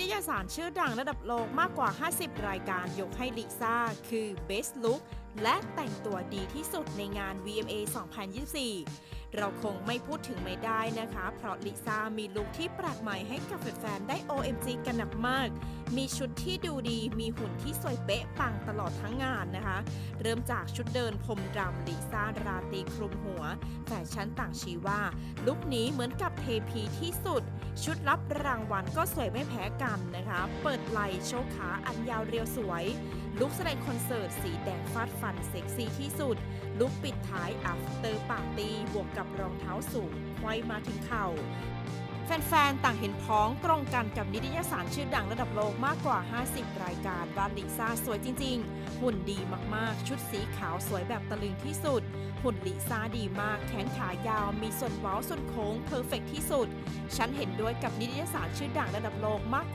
นิยสารชื่อดังระดับโลกมากกว่า 50 รายการยกให้ลิซ่า คือ Best Look และแต่งตัวดีที่สุดในงาน VMA 2024 เราคงไม่พูดถึงไม่ได้นะคะ เพราะลิซ่ามีลุคที่แปลกใหม่ให้กับแฟนๆ ได้ OMG กันหนักมาก มีชุดที่ดูดี มีหุ่นที่สวยเป๊ะปังตลอดทั้งงานนะคะ เริ่มจากชุดเดินพรมดำลิซ่าราตรีคลุมหัว แฟชั่นต่างชี้ว่า ลุคนี้เหมือนกับเทพีที่สุด ชุดรับรางวัลก็สวยไม่แพ้กันนะคะ เปิดไหล่โชว์ขาอันยาวเรียวสวย ลุคแสดงคอนเสิร์ตสีแดงฟาดฟันเซ็กซี่ที่สุด ลุคปิดท้าย after party บวกกับรองเท้าสูงห้อยมาถึงเข่า แฟนๆ ต่างเห็นพ้องตรงกันกับนิตยสารชื่อดังระดับโลกมากกว่า 50 รายการว่าลิซ่าสวยจริง ๆ หุ่นดีมากๆ ชุดสีขาวสวยแบบตะลึงที่สุด หุ่นลิซ่าดีมาก แขนขายาว มีส่วนเว้าส่วนโค้งเพอร์เฟกที่สุด ฉันเห็นด้วยกับนิตยสารชื่อดังระดับโลกมากกว่า